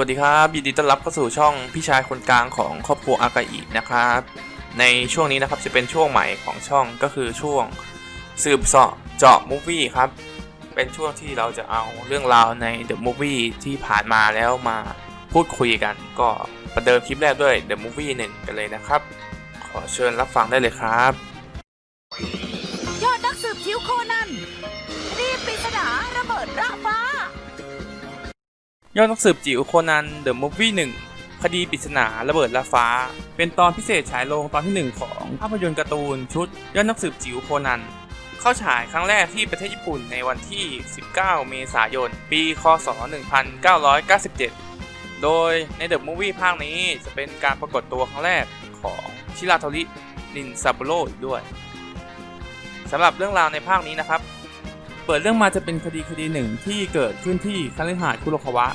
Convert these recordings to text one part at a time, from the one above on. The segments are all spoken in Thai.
วัสดีครับยินดีต้อนรับเข้าสู่ช่องพี่ชายคนกลางของครอบครัวอากาอินะครับ ในช่วงนี้นะครับจะเป็นช่วงใหม่ของช่องก็คือช่วงสืบเสาะเจาะมูฟวี่ครับ เป็นช่วงที่เราจะเอาเรื่องราวใน The Movie ที่ผ่านมาแล้วมาพูดคุยกัน ก็ประเดิมคลิปแรกด้วย The Movie 1กันเลยนะครับ ขอเชิญรับฟังได้เลยครับ ยอดนักสืบคิ้วโคนันคดีปริศนาระเบิดระฟ้า ยอดนักสืบจิ๋วโคนัน The Movie 1คดีปริศนาระเบิดละฟ้า เป็นตอนพิเศษฉายโรงตอนที่ 1 ของภาพยนตร์การ์ตูนชุดยอดนักสืบจิ๋วโคนัน เข้าฉายครั้งแรกที่ประเทศญี่ปุ่นในวันที่ 19 เมษายน ปีคศ 1997 โดยใน The Movie ภาคนี้จะเป็นการปรากฏตัวครั้งแรกของชิราโทรินินซาบุโร่อีกด้วยสำหรับเรื่องราวในภาคนี้นะครับ เปิดเรื่องมาจะเป็นคดีคดีหนึ่งที่เกิดขึ้นที่คฤหาสน์คุโรคาวะ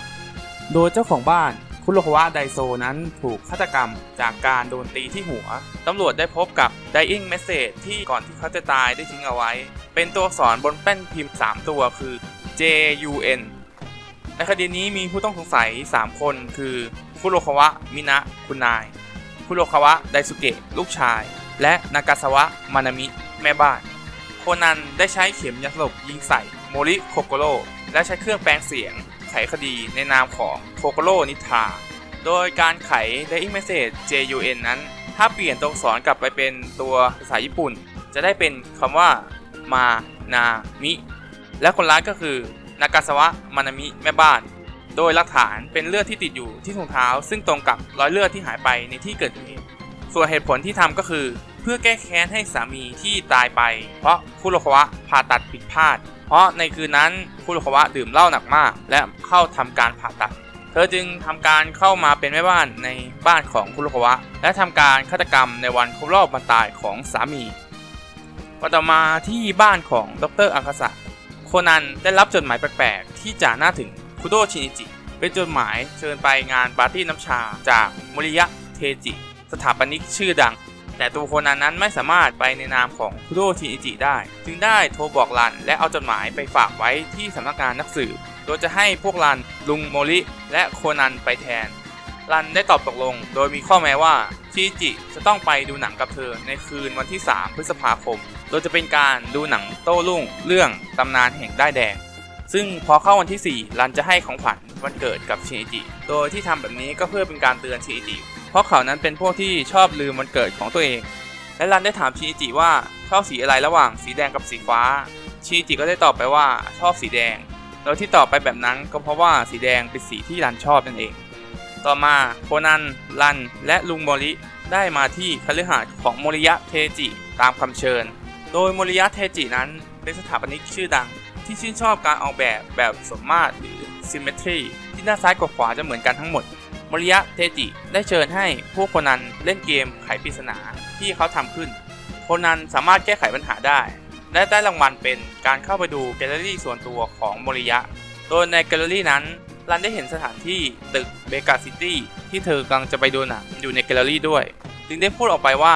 โดยเจ้าของบ้านคุโรคาวะไดโซนั้นถูกฆาตกรรมจากการโดนตีที่หัว ตำรวจได้พบกับ dying message ที่ก่อนที่เขาจะตายได้ทิ้งเอาไว้ เป็นตัวอักษรบนแป้นพิมพ์ 3 ตัวคือ JUN ในคดีนี้มีผู้ต้องสงสัย 3 คนคือคุโรคาวะมินะคุณนาย คุโรคาวะไดสุเกะลูกชาย และนากาซาวะมานามิแม่บ้าน โคนันได้ใช้เข็มยาสลบยิงใส่โมริโคโกโรและใช้เครื่องแปลงเสียง ไขคดีในนามของโคโกโรนิทา โดยการไข Dying Message JUN นั้น ถ้าเปลี่ยนตัวอักษรกลับไปเป็นตัวภาษาญี่ปุ่น จะได้เป็นคำว่ามานามิ และคนร้ายก็คือนากาซาวะมานามิแม่บ้าน โดยหลักฐานเป็นเลือดที่ติดอยู่ที่ถุงเท้า ซึ่งตรงกับรอยเลือดที่หายไปในที่เกิดเหตุส่วนเหตุผลที่ทำก็คือ เพื่อแก้แค้นให้สามีที่ตายไป เพราะคุโรควะผ่าตัดผิดพลาด ราะในคืนนั้นคุโรควะดื่มเหล้าหนักมาก และเข้าทำการผ่าตัด เธอจึงทำการเข้ามาเป็นแม่บ้านในบ้านของคุโรควะ และทำการฆาตกรรมในวันครบรอบวันตายของสามีวันต่อมาที่บ้านของดรอาคาสะโคนันได้รับจดหมายแปลกๆ ที่จ่าหน้าถึงคุโดชินิจิ เป็นจดหมายเชิญไปงานปาร์ตี้น้ำชาจากมริยะเทจิ สถาปนิกชื่อดัง แต่ตัวโคนันนั้นไม่สามารถไปในนามของคุโดชิอิจิได้ จึงได้โทรบอกรันและเอาจดหมายไปฝากไว้ที่สำนักงานนักสืบ โดยจะให้พวกรันลุงโมริและโคนันไปแทน รันได้ตอบตกลง โดยมีข้อแม้ว่าชิอิจิจะต้องไปดูหนังกับเธอในคืนวันที่ 3 พฤษภาคม โดยจะเป็นการดูหนังโต้รุ่งเรื่องตำนานแห่งได้แดง ซึ่งพอเข้าวันที่ 4 รันจะให้ของขวัญวันเกิดกับชิอิจิ โดยที่ทำแบบนี้ก็เพื่อเป็นการเตือนชิอิจิ เพราะเขานั้นเป็นพวกที่ชอบลืมวันเกิดของตัวเอง และรันได้ถามชิอิจิว่าชอบสีอะไรระหว่างสีแดงกับสีฟ้า ชิอิจิก็ได้ตอบไปว่าชอบสีแดง โดยที่ตอบไปแบบนั้นก็เพราะว่าสีแดงเป็นสีที่รันชอบนั่นเอง ต่อมาโคนันรัน และลุงโมริได้มาที่คฤหาสน์ของโมริยะเทจิตามคำเชิญ โดยโมริยะเทจินั้นเป็นสถาปนิกชื่อดัง ที่ชื่นชอบการออกแบบแบบสมมาตรหรือ symmetry ที่หน้าซ้ายกับขวาจะเหมือนกันทั้งหมด มริยะเทจิได้เชิญให้พวกโคนันเล่นเกมไขปริศนาที่เขาทำขึ้น โคนันสามารถแก้ไขปัญหาได้ และได้รางวัลเป็นการเข้าไปดูแกลเลอรี่ส่วนตัวของโมริยะ โดยในแกลเลอรี่นั้นรันได้เห็นสถานที่ตึกเบกาซิตี้ที่เธอกำลังจะไปดูหนังอยู่ในแกลเลอรี่ด้วย จึงได้พูดออกไปว่า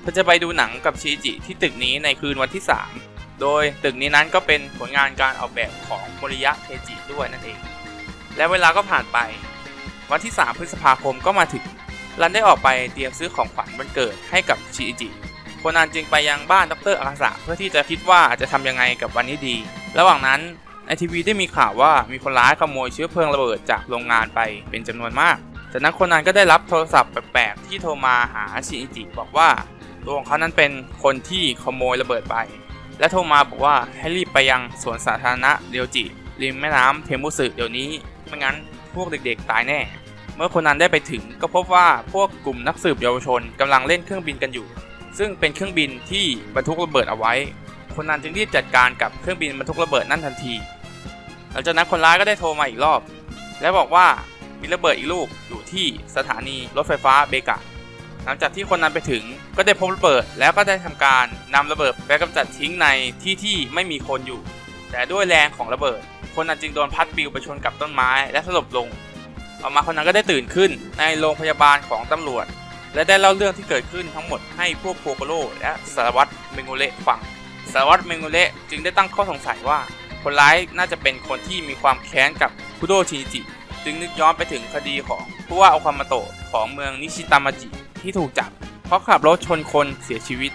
เธอจะไปดูหนังกับชิจิที่ตึกนี้ในคืนวันที่ 3 โดยตึกนี้นั้นก็เป็นผลงานการออกแบบของโมริยะเทจิด้วยนั่นเอง และเวลาก็ผ่านไป วันที่ 3 พฤษภาคมก็มาถึง รันได้ออกไปเตรียมซื้อของขวัญวันเกิดให้กับชิอิจิโคนันจึงไปยังบ้านดรอาคาสะเพื่อที่จะคิดว่าจะทำยังไงกับวันนี้ดี ระหว่างนั้นในทีวีได้มีข่าวว่ามีคนร้ายขโมยเชื้อเพลิงระเบิดจากโรงงานไปเป็นจำนวนมาก จากนั้นโคนันก็ได้รับโทรศัพท์แปลกๆที่โทรมาหาชิอิจิบอกว่าตัวของเขานั้นเป็นคนที่ขโมยระเบิดไป และโทรมาบอกว่าให้รีบไปยังสวนสาธารณะเรียวจิริมแม่น้ำเทมุสึเดี๋ยวนี้ไม่งั้นพวกเด็กๆตายแน่ เมื่อคนนั้นได้ไปถึงก็พบว่าพวกกลุ่มนักสืบเยาวชนกำลังเล่นเครื่องบินกันอยู่ ซึ่งเป็นเครื่องบินที่บรรทุกระเบิดเอาไว้ คนนั้นจึงรีบจัดการกับเครื่องบินบรรทุกระเบิดนั่นทันที หลังจากนั้นคนร้ายก็ได้โทรมาอีกรอบ และบอกว่ามีระเบิดอีกลูกอยู่ที่สถานีรถไฟฟ้าเบกะ หลังจากที่คนนั้นไปถึงก็ได้พบระเบิด แล้วก็ได้ทำการนำระเบิดไปกำจัดทิ้งในที่ที่ไม่มีคนอยู่ แต่ด้วยแรงของระเบิด คนนั้นจึงโดนพัดปลิวไปชนกับต้นไม้และสลบลง ต่อมาคนนั้นก็ได้ตื่นขึ้นในโรงพยาบาลของตำรวจ และได้เล่าเรื่องที่เกิดขึ้นทั้งหมดให้พวกโคโกโร่และสารวัตรเมงโงเละฟังสารวัตรเมงโงเละจึงได้ตั้งข้อสงสัยว่า คนร้ายน่าจะเป็นคนที่มีความแค้นกับคุโดชินิจิ จึงนึกย้อนไปถึงคดีของผู้ว่าโอคามาโตะของเมืองนิชิตามาจิที่ถูกจับเพราะขับรถชนคนเสียชีวิต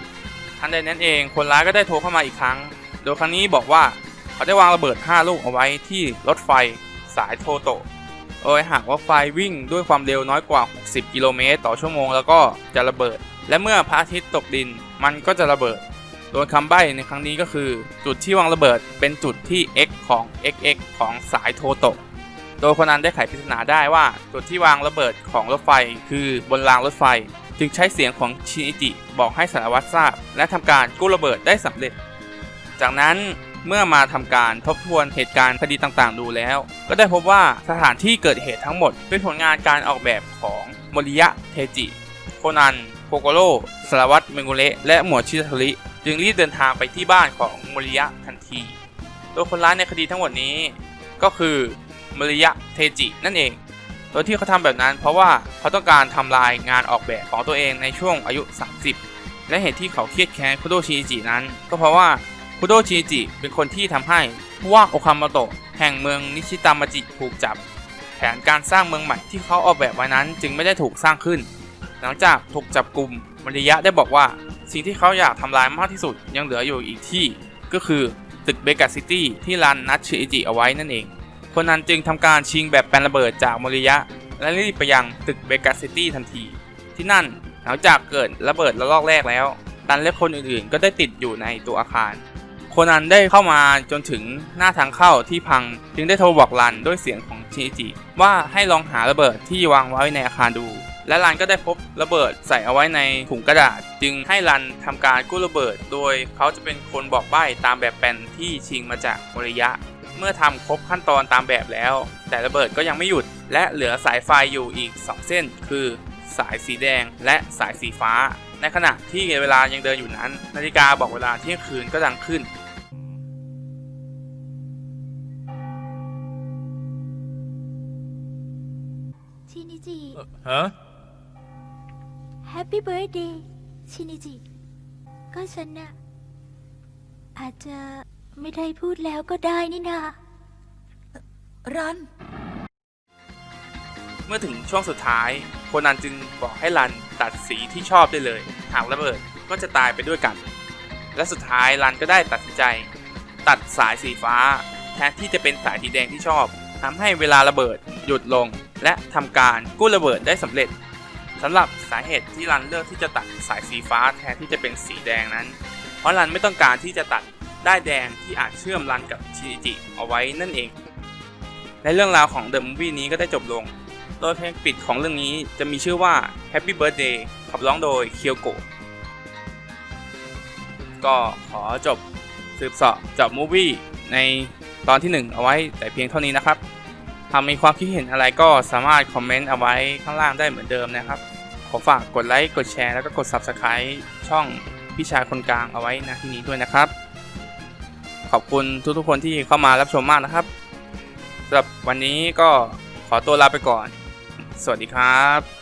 ทันใดนั้นเองคนร้ายก็ได้โทรเข้ามาอีกครั้ง โดยครั้งนี้บอกว่าเขาได้วางระเบิด 5 ลูกเอาไว้ที่รถไฟสายโทโตะ โดยหากว่าไฟวิ่งด้วยความเร็วน้อยกว่า 60 กิโลเมตรต่อชั่วโมงแล้วก็จะระเบิด และเมื่อพระอาทิตย์ตกดินมันก็จะระเบิด โดยคำใบ้ในครั้งนี้ก็คือ จุดที่วางระเบิดเป็นจุดที่ x ของ xx ของสายโทโตะโดยคนนั้นได้ไขปริศนาได้ว่า จุดที่วางระเบิดของรถไฟคือบนรางรถไฟ จึงใช้เสียงของชินิจิบอกให้สารวัตรทราบ และทำการกู้ระเบิดได้สำเร็จ จากนั้น เมื่อมาทำการทบทวนเหตุการณ์คดีต่างๆ ดูแล้ว ก็ได้พบว่าสถานที่เกิดเหตุทั้งหมด เป็นผลงานการออกแบบของโมริยะเทจิ โคนันโคโกโร่สารวัตรเมงุเระและหมวดชิทาริจึงรีบเดินทางไปที่บ้านของโมริยะทันทีโดยคนร้ายในคดีทั้งหมดนี้ ก็คือโมริยะเทจินั่นเองโดยที่เขาทำแบบนั้น เพราะว่าเขาต้องการทำลายงานออกแบบของตัวเองในช่วงอายุ 30 และเหตุที่เขาเครียดแค้นคุโดชิอิจินั้น ก็เพราะว่า คุโดชิจิเป็นคนที่ทำให้ผู้ว่าโอคามาโตะแห่งเมืองนิชิตามาจิถูกจับ แผนการสร้างเมืองใหม่ที่เขาออกแบบไว้นั้นจึงไม่ได้ถูกสร้างขึ้น หลังจากถูกจับกลุ่มมริยะได้บอกว่า สิ่งที่เขาอยากทำลายมากที่สุดยังเหลืออยู่อีกที่ ก็คือตึกเบกาซิตี้ที่รันนัทชิอิจิเอาไว้นั่นเอง คนนั้นจึงทำการชิงแบบแปลนระเบิดจากมริยะ และรีบไปยังตึกเบกาซิตี้ทันที ที่นั่นหลังจากเกิดระเบิดระลอกแรกแล้ว ตันและคนอื่นๆ ก็ได้ติดอยู่ในตัวอาคาร โคนันได้เข้ามาจนถึงหน้าทางเข้าที่พังจึงได้โทรบอกรันด้วยเสียงของชิอิจิว่าให้ลองหาระเบิดที่วางไว้ในอาคารดู และรันก็ได้พบระเบิดใส่เอาไว้ในถุงกระดาษ จึงให้รันทำการกู้ระเบิด โดยเขาจะเป็นคนบอกใบ้ตามแบบแปนที่ชิงมาจากมริยะ เมื่อทำครบขั้นตอนตามแบบแล้ว แต่ระเบิดก็ยังไม่หยุด และเหลือสายไฟอยู่อีก 2 เส้น คือสายสีแดงและสายสีฟ้า ในขณะที่เวลายังเดินอยู่นั้น นาฬิกาบอกเวลาเที่ยงคืนก็ดังขึ้น ชินิจิ ฮะแฮปปี้เบิร์ดเดย์ชินิจิ ก็ฉันน่ะ อาจจะไม่ได้พูดแล้วก็ได้นี่นารัน เมื่อถึงช่วงสุดท้าย โคนันจึงบอกให้รันตัดสีที่ชอบได้เลย หากระเบิดก็จะตายไปด้วยกัน และสุดท้ายรันก็ได้ตัดสินใจ ตัดสายสีฟ้า แทนที่จะเป็นสายสีแดงที่ชอบทำให้เวลาระเบิดหยุดลง และทำการกู้ระเบิดได้สำเร็จสำหรับสาเหตุที่รันเลือกที่จะตัดสายสีฟ้าแทนที่จะเป็นสีแดงนั้น เพราะรันไม่ต้องการที่จะตัดได้ายแดงที่อาจเชื่อมรันกับชินิจิเอาไว้นั่นเอง ในเรื่องราวของเดอะมูฟวี่นี้ก็ได้จบลง โดยเพลงปิดของเรื่องนี้จะมีชื่อว่า Happy Birthday ขับร้องโดยเคียวโกะก็ขอจบสืบเสาะจาะมูฟวี่ในตอนที่ 1 เอาไว้แต่เพียงเท่านี้นะครับ หากมีความคิดเห็นอะไรก็สามารถคอมเมนต์เอาไว้ข้างล่างได้เหมือนเดิมนะครับ ขอฝากกดไลค์ กดแชร์ แล้วก็กด Subscribe ช่องพิชาคนกลางเอาไว้นะที่นี้ด้วยนะครับ ขอบคุณทุกๆคนที่เข้ามารับชมมากนะครับสำหรับวันนี้ก็ขอตัวลาไปก่อน สวัสดีครับ